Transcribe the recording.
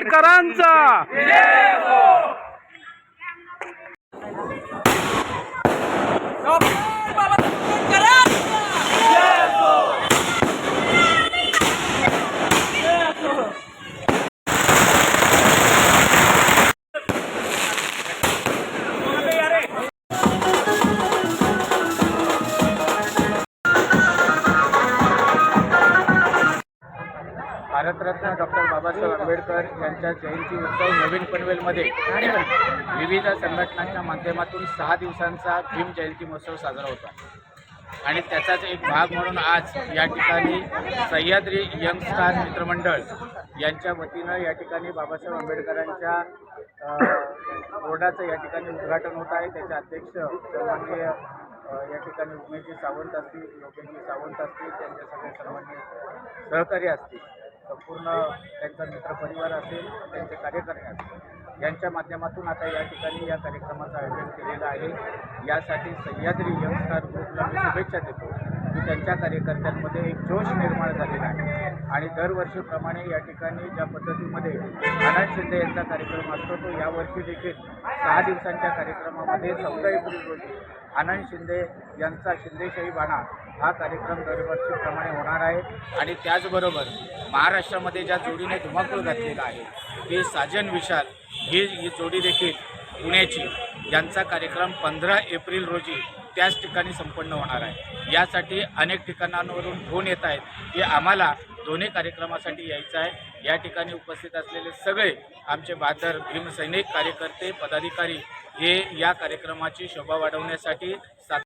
आंबेडकरांचा भारतरत्न डॉक्टर बाबासाहेब आंबेडकर यांच्या जयंती उत्सव नवीन पनवेलमध्ये विविध संघटनांच्या माध्यमातून सहा दिवसांचा भीम जयंती महोत्सव साजरा होता. आणि त्याचाच एक भाग म्हणून आज या ठिकाणी सह्याद्री यंग स्टार मित्रमंडळ यांच्या वतीनं या ठिकाणी बाबासाहेब आंबेडकरांच्या बोर्डाचं या ठिकाणी उद्घाटन होत आहे. त्याचे अध्यक्ष सन्माननीय या ठिकाणी उमेशजी सावंत असतील योगेशजी सावंत असतील त्यांच्या सगळे सर्वांनी सहकारी असतील. संपूर्ण त्यांचा मित्रपरिवार असेल त्यांचे कार्यकर्ते असतील यांच्या माध्यमातून आता या ठिकाणी या कार्यक्रमाचं आयोजन केलेलं आहे. यासाठी सह्याद्री यंगस्टार ग्रुपला मी शुभेच्छा देतो की त्यांच्या कार्यकर्त्यांमध्ये एक जोश निर्माण झालेला आहे. आणि दरवर्षीप्रमाणे या ठिकाणी ज्या पद्धतीमध्ये आनंद शिंदे यांचा कार्यक्रम असतो तो यावर्षी देखील सहा दिवसांच्या कार्यक्रमामध्ये चौदा एप्रिल रोजी आनंद शिंदे यांचा शिंदेशाही बाणा हा कार्यक्रम दरवर्षीप्रमाणे होणार आहे. आणि त्याचबरोबर महाराष्ट्रामध्ये ज्या जोडीने धुमाकूळ घातलेला आहे ती साजन विशाल ही ही जोडी देखील पुण्याची. यांचा कार्यक्रम पंधरा एप्रिल रोजी त्याच ठिकाणी संपन्न होणार आहे. यासाठी अनेक ठिकाणांवरून फोन येत आहेत की आम्हाला दोन्ही कार्यक्रमासाठी यायचं आहे. या ठिकाणी उपस्थित असलेले सगळे आमचे बहादर भीमसैनिक कार्यकर्ते पदाधिकारी हे या कार्यक्रमाची शोभा वाढवण्यासाठी सात